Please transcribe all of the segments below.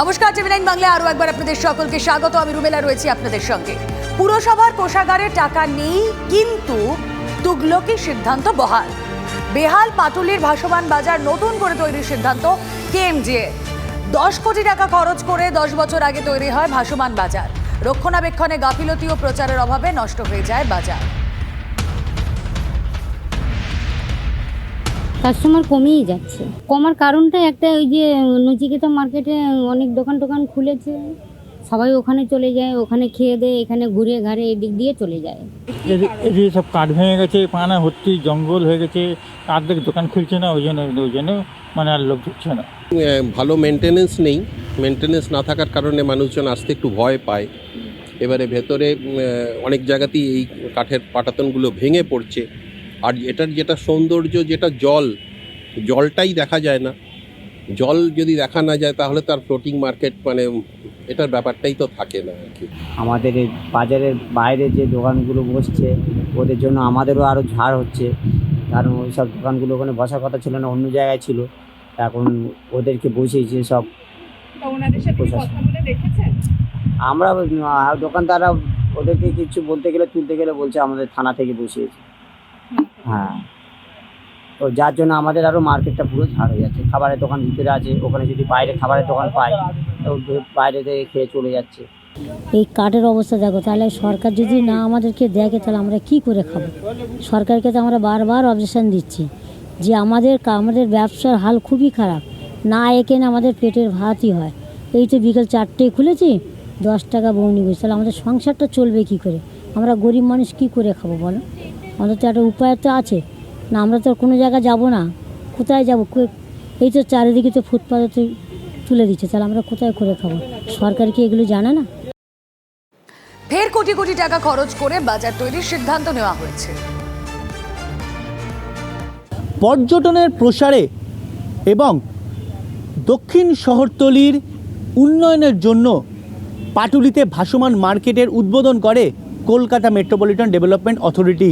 নমস্কার, TV nine Bangla আরও একবার আপনাদের সকলকে স্বাগত। আমি রুমেলা রয়েছি আপনাদের সঙ্গে। পুরসভার কোষাগারে টাকা নেই, কিন্তু তুগলকি সিদ্ধান্ত বহাল। বেহাল পাটুলির ভাসমান বাজার নতুন করে তৈরির সিদ্ধান্ত কেএমজিএ। দশ কোটি টাকা খরচ করে দশ বছর আগে তৈরি হয় ভাসমান বাজার। রক্ষণাবেক্ষণে গাফিলতি ও প্রচারের অভাবে নষ্ট হয়ে যায় বাজার। কাস্টমার কমেই যাচ্ছে। কমার কারণটা একটা ওই যে নচিকেতা মার্কেটে অনেক দোকান টোকান খুলেছে। সবাই ওখানে চলে যায় ওখানে খেয়ে দেয় এখানে ঘুরে ঘাড়ে এদিক দিয়ে চলে যায়। এদিকে সব কাঠ ভেঙে গেছে পানা ভর্তি জঙ্গল হয়ে গেছে অর্ধেক দোকান খুলছে না ওই জন্য ওই জন্য মানে আর লোক ঢুকছে না। ভালো মেনটেনেন্স নেই। মেনটেনেন্স না থাকার কারণে মানুষজন আসতে একটু ভয় পায়। এবারে ভেতরে অনেক জায়গাতেই এই কাঠের পাটাতনগুলো ভেঙে পড়ছে। আর এটার যেটা সৌন্দর্য যেটা জল জলটাই দেখা যায় না। জল যদি দেখা না যায় তাহলে তার ফ্লোটিং মার্কেট মানে এটার ব্যাপারটাই তো থাকে না আর কি। আমাদের এই বাজারের বাইরে যে দোকানগুলো বসছে ওদের জন্য আমাদেরও আরও ঝাড় হচ্ছে। কারণ ওই সব দোকানগুলো ওখানে বসার কথা ছিল না অন্য জায়গায় ছিল। এখন ওদেরকে বসিয়েছে সব। আমরা দোকানদাররা ওদেরকে কিছু বলতে গেলে তুলতে গেলে বলছে আমাদের থানা থেকে বসিয়েছে। হ্যাঁ। তো যার জন্য আমাদের আরও মার্কেটটা পুরো ঝাড় হয়ে যাচ্ছে। খাবারের দোকান ভিতরে আছে, ওখানে যদি বাইরে খাবারের দোকান পাই, তো বাইরে থেকে খেয়ে চলে যাচ্ছে। এই কাঠের অবস্থা দেখো, তাহলে সরকার যদি না আমাদেরকে দেখে, তাহলে আমরা কি করে খাব? সরকারকে তো আমরা বারবার অবজেকশন দিচ্ছি যে আমাদের আমাদের ব্যবসার হাল খুবই খারাপ। না একে না আমাদের পেটের ভাতই হয়। এই তো বিকেল চারটেয় খুলেছি, দশ টাকা বৌনি বসে তাহলে আমাদের সংসারটা চলবে কি করে? আমরা গরিব মানুষ কি করে খাব বলো? আমাদের তো একটা উপায় তো আছে। না আমরা তো কোনো জায়গায় যাব না। কোথায় যাব? এই তো চারিদিকে তো ফুটপাতে তো তুলে দিচ্ছে। তাহলে আমরা কোথায় করে খাব? সরকার কি এগুলো জানে না? ফের কোটি কোটি টাকা খরচ করে বাজার তৈরির সিদ্ধান্ত নেওয়া হয়েছে। পর্যটনের প্রসারে এবং দক্ষিণ শহরতলির উন্নয়নের জন্য পাটুলিতে ভাসমান মার্কেটের উদ্বোধন করে কলকাতা মেট্রোপলিটন ডেভেলপমেন্ট অথরিটি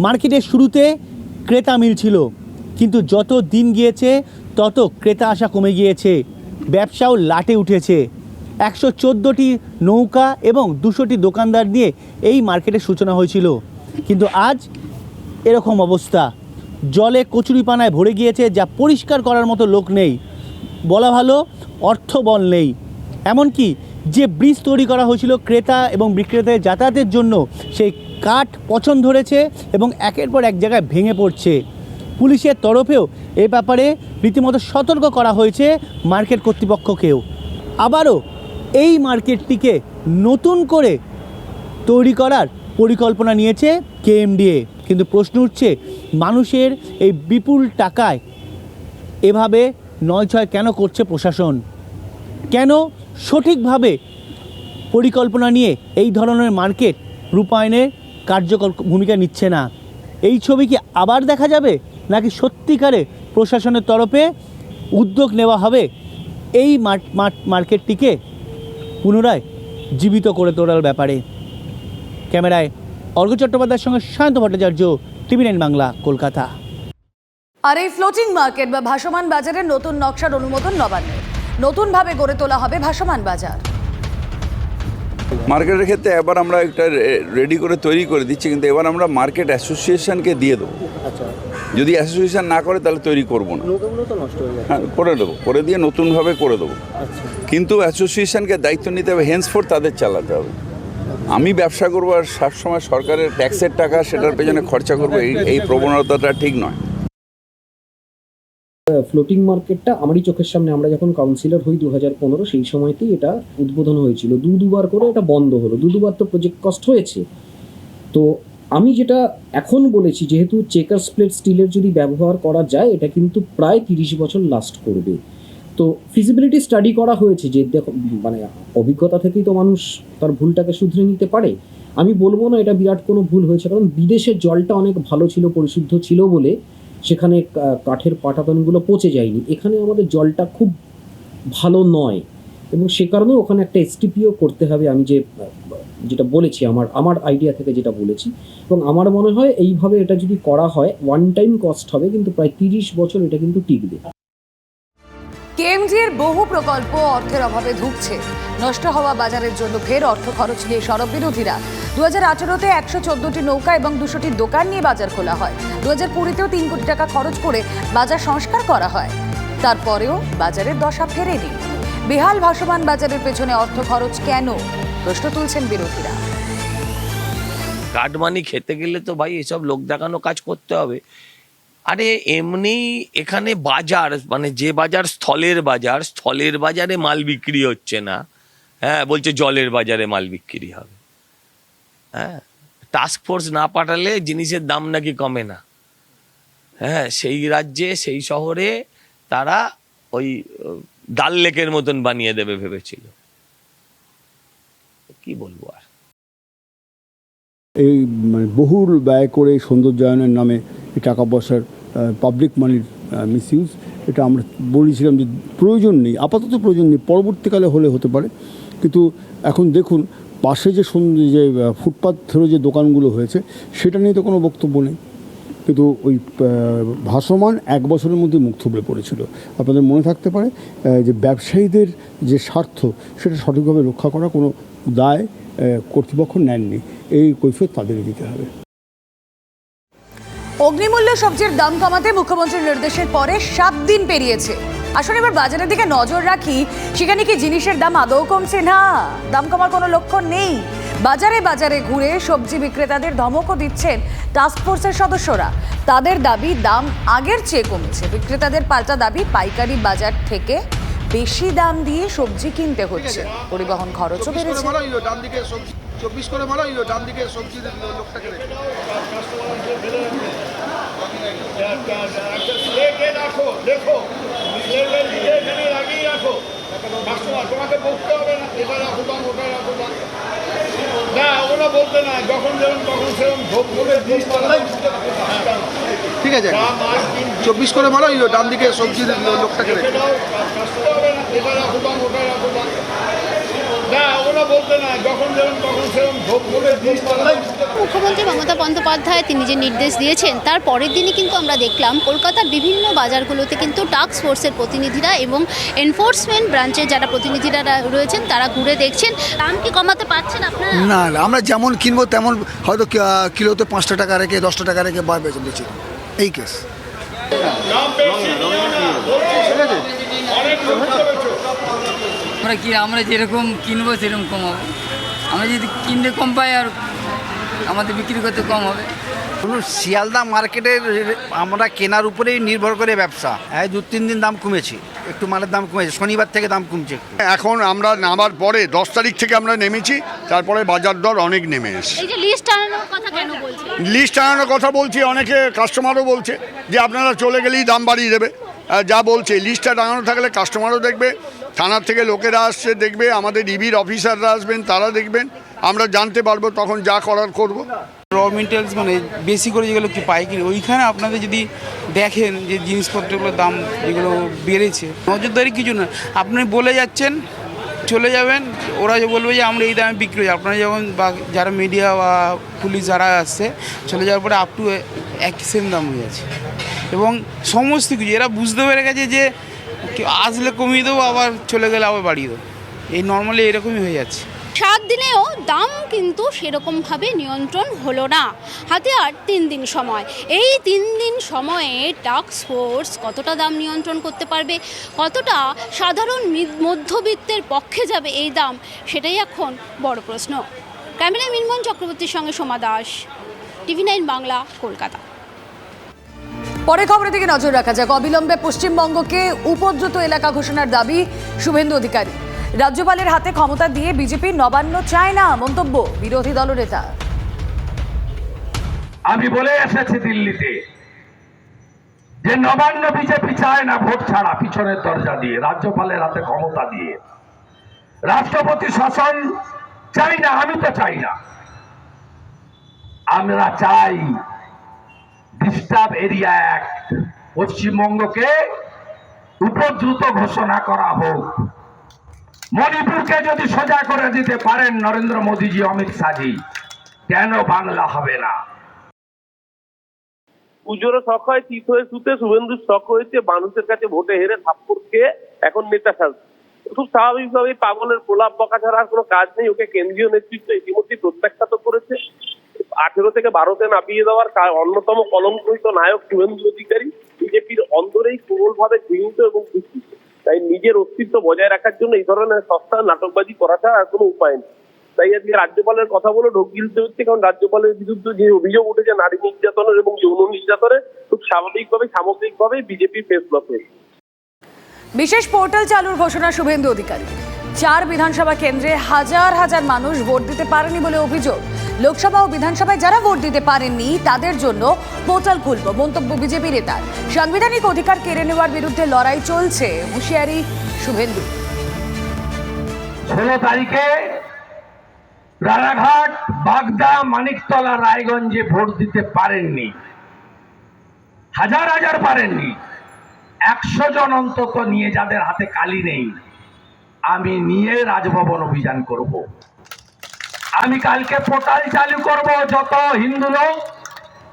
মার্কেটের শুরুতে ক্রেতা মিলছিল কিন্তু যত দিন গিয়েছে, তত ক্রেতা আসা কমে গিয়েছে। ব্যবসাও লাটে উঠেছে। একশো চোদ্দোটি নৌকা এবং দুশোটি দোকানদার নিয়ে এই মার্কেটের সূচনা হয়েছিল। কিন্তু আজ এরকম অবস্থা। জলে কচুরিপানায় ভরে গিয়েছে যা পরিষ্কার করার মতো লোক নেই। বলা ভালো, অর্থবল নেই। এমনকি যে ব্রিজ তৈরি করা হয়েছিল ক্রেতা এবং বিক্রেতাদের যাতায়াতের জন্য, সেই কাঠ পছন্দ ধরেছে এবং একের পর এক জায়গায় ভেঙে পড়ছে। পুলিশের তরফেও এ ব্যাপারে রীতিমতো সতর্ক করা হয়েছে মার্কেট কর্তৃপক্ষকেও। আবারও এই মার্কেটটিকে নতুন করে তৈরি করার পরিকল্পনা নিয়েছে কেএমডিএ। কিন্তু প্রশ্ন উঠছে, মানুষের এই বিপুল টাকায় এভাবে নয় ছয় কেন করছে প্রশাসন? কেন সঠিকভাবে পরিকল্পনা নিয়ে এই ধরনের মার্কেট রূপায়ণের কার্যকর ভূমিকা নিচ্ছে না। এই ছবি কি আবার দেখা যাবে? নাকি সত্যিকারে প্রশাসনের তরফে উদ্যোগ নেওয়া হবে? এই মার্কেটটিকে পুনরায় জীবিত করে তোলার ব্যাপারে। ক্যামেরায় অর্ঘ চট্টোপাধ্যায়ের সঙ্গে সায়ন্ত ভট্টাচার্য, টিভি নাইন বাংলা, কলকাতা। আর এই ফ্লোটিং মার্কেট বা ভাসমান বাজারের নতুন নকশার অনুমোদন নবান্নের। নতুনভাবে গড়ে তোলা হবে ভাসমান বাজার। মার্কেটের ক্ষেত্রে এবার আমরা একটা রেডি করে তৈরি করে দিচ্ছি কিন্তু এবার আমরা মার্কেট অ্যাসোসিয়েশনকে দিয়ে দেবো। যদি অ্যাসোসিয়েশন না করে তাহলে তৈরি করব না। হ্যাঁ করে দেবো করে দিয়ে নতুনভাবে করে দেবো। কিন্তু অ্যাসোসিয়েশনকে দায়িত্ব নিতে হবে হেন্সফোর তাদের চালাতে হবে। আমি ব্যবসা করব আর সবসময় সরকারের ট্যাক্সের টাকা সেটার পেছনে খরচা করব এই এই প্রবণতাটা ঠিক নয়। ফ্লোটিং মার্কেটটা আমারই চোখের সামনে। আমরা যখন কাউন্সিলর হই দু হাজার পনেরো, সেই সময়তেই এটা উদ্বোধন হয়েছিল। দু দুবার করে এটা বন্ধ হলো। দু দুবার তো প্রজেক্ট কস্ট হয়েছে। তো আমি যেটা এখন বলেছি, যেহেতু চেকার স্প্লেট স্টিলের যদি ব্যবহার করা যায়, এটা কিন্তু প্রায় তিরিশ বছর লাস্ট করবে। তো ফিজিবিলিটি স্টাডি করা হয়েছে যে দেখো মানে অভিজ্ঞতা থেকেই তো মানুষ তার ভুলটাকে শুধরে নিতে পারে। আমি বলব না এটা বিরাট কোনো ভুল হয়েছে, কারণ বিদেশের জলটা অনেক ভালো ছিল, পরিশুদ্ধ ছিল বলে সেখানে কাঠের পাটাতনগুলো পচে যায়নি। এখানে আমাদের জলটা খুব ভালো নয়। এবং সে কারণে ওখানে একটা এসটিপিও করতে হবে আমি যে, যেটা বলেছি, আমার আমার আইডিয়া থেকে যেটা বলেছি। এবং আমার মনে হয় এইভাবে এটা যদি করা হয় ওয়ান টাইম কস্ট হবে, কিন্তু প্রায় তিরিশ বছর এটা কিন্তু টিকবে। কেএমজির বহু প্রকল্প অর্থের অভাবে ধুঁকছে। নষ্ট হওয়া বাজারের জন্য ফের অর্থ খরচ নিয়ে সরব বিরোধীরা। দু হাজার আঠেরোতে একশো চোদ্দটি নৌকা এবং দুশোটি দোকান নিয়ে বাজার খোলা হয়। দু হাজার কুড়িতেও তিন কোটি টাকা খরচ করে বাজার সংস্কার করা হয়। তারপরেও বাজারের দশা ফেরেনি। বেহাল ভাসমান বাজারের পেছনে অর্থ খরচ কেন? প্রশ্ন তুলছেন বিরোধীরা। কাটমানি খেতে গেলে তো ভাই এসব লোক দেখানো কাজ করতে হবে। আরে এমনি এখানে বাজার মানে যে বাজার স্থলের বাজার, স্থলের বাজারে মাল বিক্রি হচ্ছে না। হ্যাঁ বলছে জলের বাজারে মাল বিক্রি হবে। হ্যাঁ? টাস্ক ফোর্স না পাঠালে জিনিসের দাম নাকি কমে না। হ্যাঁ সেই রাজ্যে, সেই শহরে তারা ওই ডাল লেকের মতন বানিয়ে দেবে ভেবেছিল। কি বলব আর? এই মানে বহুল ব্যয় করে সৌন্দর্যায়নের নামে টাকা পয়সার পাবলিক মানির মিসইউজ এটা আমরা বলেছিলাম যে প্রয়োজন নেই, আপাতত প্রয়োজন নেই, পরবর্তীকালে হলে হতে পারে। কিন্তু এখন দেখুন পাশে যে সুন্দর যে ফুটপাথ ধরে যে দোকানগুলো হয়েছে, সেটা নিয়ে তো কোনো বক্তব্য নেই। কিন্তু ওই ভাসমান এক বছরের মধ্যে মুখ থুবড়ে পড়েছিল। আপনাদের মনে থাকতে পারে যে ব্যবসায়ীদের যে স্বার্থ, সেটা সঠিকভাবে রক্ষা করা কোনো দায় কর্তৃপক্ষ নেননি। এই কৈফিয়ত তাদেরই দিতে হবে। অগ্নিমূল্য সবজির দাম কমাতে মুখ্যমন্ত্রীর নির্দেশের পরে সাত দিন পেরিয়েছে। আসলে এবার বাজারের দিকে নজর রাখি। সেখানে কি জিনিসের দাম আদৌ কমছে না? দাম কমার কোনো লক্ষণ নেই। বাজারে বাজারে ঘুরে সবজি বিক্রেতাদের ধমকও দিচ্ছেন টাস্কফোর্সের সদস্যরা। তাদের দাবি দাম আগের চেয়ে কমেছে। বিক্রেতাদের পাল্টা দাবি পাইকারি বাজার থেকে বেশি দাম দিয়ে সবজি কিনতে হচ্ছে। পরিবহন খরচও বেড়েছে। চব্বিশ করে মারো ডান দিকে সবজি লোকটাকে দেখো। লাগিয়ে রাখো কাস্টমার তোমাকে বলতে হবে না এটা রাখো দাম ওটা রাখো দাম না ওরা বলতে না যখন তখন সেরকম ভোগ করে ঠিক আছে। চব্বিশ করে ভালো ডান দিকে সবজি লোকটাকে এটা রাখো দাম ওটা রাখো দাম না ওগুলো বলতে না যখন যেরকম তখন সেরকম ভোগ করে মুখ্যমন্ত্রী মমতা বন্দ্যোপাধ্যায় তিনি যে নির্দেশ দিয়েছেন তার পরের দিনই কিন্তু আমরা দেখলাম কলকাতার বিভিন্ন বাজারগুলোতে কিন্তু টাস্ক ফোর্সের প্রতিনিধিরা এবং এনফোর্সমেন্ট ব্রাঞ্চের যারা প্রতিনিধিরা রয়েছেন তারা ঘুরে দেখছেন। দাম কি কমাতে পারছেন আপনারা? না না আমরা যেমন কিনবো তেমন হয়তো কিলোতে পাঁচটা টাকা রেখে দশটা টাকা রেখে বা বেচে বেচি এই কেস আমরা কি আমরা যেরকম কিনবো সেরকম কম হবে। আমরা যদি কিনতে কম পাই আর আমাদের বিক্রি করতে কম হবে। কোনো শিয়ালদা মার্কেটের আমরা কেনার উপরেই নির্ভর করে ব্যবসা। এই দু তিন দিন দাম কমেছে। একটু মালের দাম কমেছে। শনিবার থেকে দাম কমছে। এখন আমরা নামার পরে দশ তারিখ থেকে আমরা নেমেছি তারপরে বাজার দর অনেক নেমে এসছে। এই যে লিস্ট আনানোর কথা কেন বলছেন? লিস্ট আনানোর কথা বলছি অনেকে কাস্টমারও বলছে যে আপনারা চলে গেলেই দাম বাড়িয়ে দেবে। যা বলছে লিস্টটা টাঙানো থাকলে কাস্টমারও দেখবে। থানার থেকে লোকেরা আসছে, দেখবে আমাদের ইবির অফিসাররা আসবেন, তারা দেখবেন। আমরা জানতে পারব তখন যা করার করব। র মেটেরিয়ালস মানে বেশি করে যেগুলো কি পাইকারি, ওইখানে আপনাদের যদি দেখেন যে জিনিসপত্রগুলোর দাম যেগুলো বেড়েছে, নজরদারি কিছু না। আপনি বলে যাচ্ছেন, চলে যাবেন, ওরা যে বলবে যে আমরা এই দামে বিক্রি করি আপনারা যখন বা, যারা মিডিয়া বা পুলিশ যারা আসছে, চলে যাওয়ার পরে আপ টু একই সেম দাম হয়ে যাচ্ছে। এবং সমস্ত কিছু, এরা বুঝতে পেরে গেছে যে আসলে কমিয়ে দেবো, আবার চলে গেলে আবার বাড়িয়ে দেবো। এই নর্মালি এরকমই হয়ে যাচ্ছে। সাত দিনেও দাম কিন্তু সেরকমভাবে নিয়ন্ত্রণ হলো না। হাতে আর তিন দিন সময়। এই তিন দিন সময়ে টাস্ক ফোর্স কতটা দাম নিয়ন্ত্রণ করতে পারবে, কতটা সাধারণ মধ্যবিত্তের পক্ষে যাবে এই দাম, সেটাই এখন বড় প্রশ্ন। ক্যামেরায় মিনমোহন চক্রবর্তীর সঙ্গে সোমা দাস, টিভি নাইন বাংলা, কলকাতা। পরে খবরের দিকে নজর রাখা যাক। অবিলম্বে পশ্চিমবঙ্গকে উপদ্রুত এলাকা ঘোষণার দাবি শুভেন্দু অধিকারী। রাজ্যপালের হাতে ক্ষমতা দিয়ে বিজেপি নবান্ন চায় না, মন্তব্য বিরোধী দলনেতা। আমি বলে এসেছি দিল্লিতে যে নবান্ন বিজেপি চায় না ভোট ছাড়া পিছনের দরজা দিয়ে, রাজ্যপালের হাতে ক্ষমতা দিয়ে। রাষ্ট্রপতি শাসন চাই না, আমি তো চাই না। আমরা চাই ডিস্টার্ব এরিয়া অ্যাক্ট পশ্চিমবঙ্গকে উপদ্রুত ঘোষণা করা হোক। মণিপুরকে যদি সোজা করে দিতে পারেন নরেন্দ্র মোদীজি, অমিত শাহজি, কেন বাংলা হবে না? পুজোরও শখ হয় তীর্থ হয়ে শুতে শুভেন্দুর শখ হয়েছে মানুষের কাছে ভোটে হেরে থাপ্পড় খেয়ে এখন নেতা সাজছে খুব স্বাভাবিকভাবে পাগলের প্রলাপ বকা ছাড়া আর কোনো কাজ নেই, ওকে কেন্দ্রীয় নেতৃত্ব ইতিমধ্যে প্রত্যাখ্যাত করেছে। আঠেরো থেকে ভারতে নামিয়ে দেওয়ার অন্যতম কলঙ্কিত নায়ক শুভেন্দু অধিকারী বিজেপির অন্তরেই প্রবলভাবে গৃহীত এবং দুঃখিত। তাই নিজের অস্তিত্ব বজায় রাখার জন্য এই ধরনের সস্তা নাটকবাজি করা ছাড়া কোনো উপায় নেই। তাই আজকে রাজ্যপালের কথা বলে ঢোক গিলতে হচ্ছে, কারণ রাজ্যপালের বিরুদ্ধে যে অভিযোগ উঠেছে, নারী নির্যাতনের এবং যৌন নির্যাতনের, খুব স্বাভাবিকভাবে সামগ্রিকভাবে বিজেপি ফেস লস হয়েছে। বিশেষ পোর্টাল চালুর ঘোষণা শুভেন্দু অধিকারী। চার বিধানসভা কেন্দ্রে হাজার হাজার মানুষ ভোট দিতে পারেনি বলে অভিযোগ। লোকসভা ও বিধানসভায় যারা ভোট দিতে পারেননি, তাদের জন্য পোর্টাল খুলব, মন্তব্য বিজেপি নেতার। সাংবিধানিক অধিকার কেড়ে নেওয়ার বিরুদ্ধে লড়াই চলছে, হুঁশিয়ারি শুভেন্দু। ষোলো তারিখে রানাঘাট, বাগদা, মানিকতলা, রায়গঞ্জে ভোট দিতে পারেননি। হাজার হাজার পারেননি। একশো জন অন্তত নিয়ে যাদের হাতে কালি নেই, আমি নিয়ে রাজভবন অভিযান করব। আমি কালকে পোর্টাল চালু করব, যত হিন্দু লোক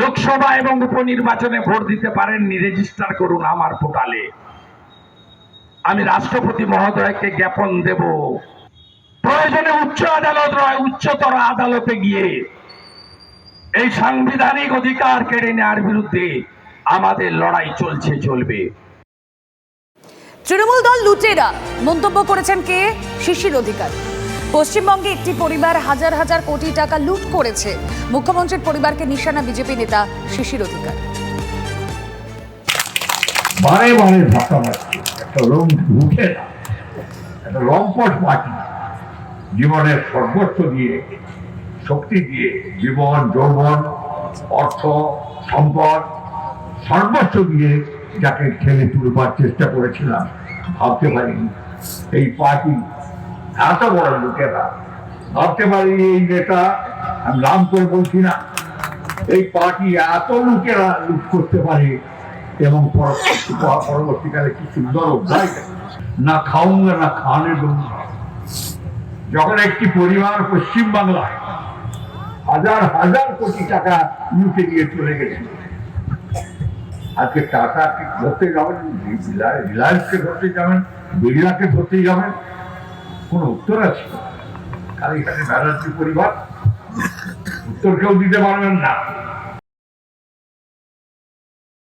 লোকসভা এবং উপনির্বাচনে ভোট দিতে পারেননি রেজিস্টার করুন আমার পোর্টালে। আমি রাষ্ট্রপতি মহোদয়কে জ্ঞাপন দেব। প্রয়োজনে উচ্চ আদালত নয়, উচ্চতর আদালতে গিয়ে এই সাংবিধানিক অধিকার কেড়ে নেওয়ার বিরুদ্ধে আমাদের লড়াই চলছে, চলবে। তৃণমূল দল লুটেরা। মন্তব্য করেছেন কে? শিশির অধিকার। পশ্চিমবঙ্গে একটি পরিবার হাজার হাজার কোটি টাকা লুট করেছে। মুখ্যমন্ত্রীর পরিবারকে নিশানা বিজেপি নেতা শিশির অধিকার। বারে বারে ধাক্কা মারছে। একটা না। একটা পার্টি জীবনের সর্বস্ব দিয়ে, শক্তি দিয়ে জীবন, যৌবন, অর্থ, সম্পদ সর্বস্ব দিয়ে যাকে ঠেলে তুলবার চেষ্টা করেছিলাম, ভাবতে পারিনি। এই পার্টি এত বড় লোকেরা ভাবতে পারিনি এই নেতা আমি নাম করে বলছি না। এই পার্টি এত লোকেরা লুট করতে পারে এবং পরবর্তীকালে কি সুন্দর না খাউঙ্গা না খানে দৌড়া যখন একটি পরিবার পশ্চিম বাংলায় হাজার হাজার কোটি টাকা লুটে নিয়ে চলে গেছে। আজকে টাকা ধরতে যাবেন? রিলায়েন্সকে ধরতে যাবেন? বিড়লাকে ধরতে যাবেন? কোনো উত্তর আছে? আর এখানে ব্যানার্জি পরিবার উত্তর কেউ দিতে পারবেন না।